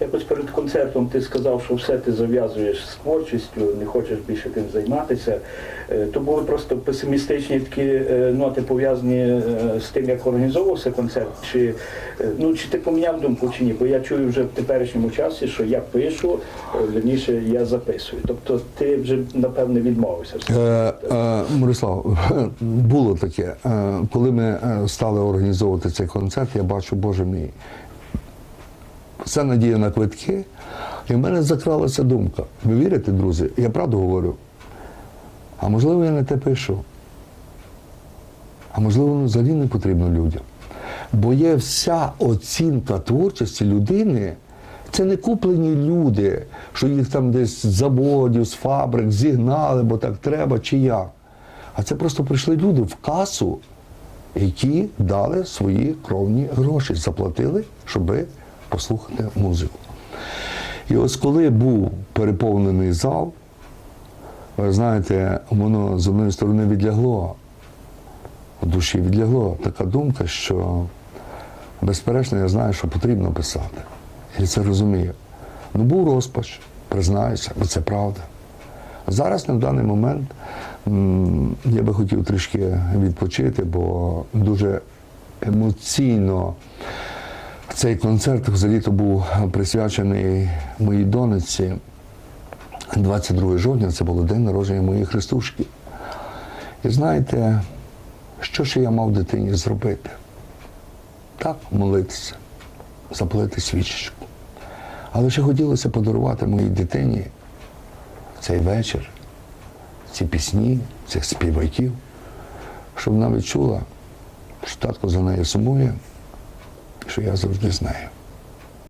якось перед концертом ти сказав, що все ти зав'язуєш з творчістю, не хочеш більше тим займатися. Е, То були просто песимістичні такі е, ноти пов'язані е, з тим, як організовувався концерт, чи ну чи ти поміняв думку чи ні? Бо я чую вже в теперішньому часі, що я пишу, верніше я записую. Тобто ти вже напевне відмовився. Е, е, Мирослав, було таке. Коли ми стали організовувати цей концерт, я бачу, боже мій, все надія на квитки, і в мене закралася думка. Ви вірите, друзі? Я правду говорю. А можливо, я не те пишу. А можливо, воно взагалі не потрібно людям. Бо є вся оцінка творчості людини. Це не куплені люди, що їх там десь з заводів, з фабрик зігнали, бо так треба, чи як. А це просто прийшли люди в касу, які дали свої кровні гроші, заплатили, щоб послухати музику. І ось коли був переповнений зал, ви знаєте, воно з одної сторони відлягло, в душі відлягло така думка, що безперечно я знаю, що потрібно писати. Я це розумію. Ну, був розпач, признаюся, бо це правда. Зараз на даний момент я би хотів трішки відпочити, бо дуже емоційно цей концерт взагалі-то був присвячений моїй донеці. 22 жовтня це було день народження моєї Христушки. І знаєте, що ж я мав дитині зробити? Так, молитися, запалити свічечку. Але ще хотілося подарувати моїй дитині цей вечір, ці пісні, цих співаків, щоб вона відчула, що татко за нею сумує, що я завжди з нею.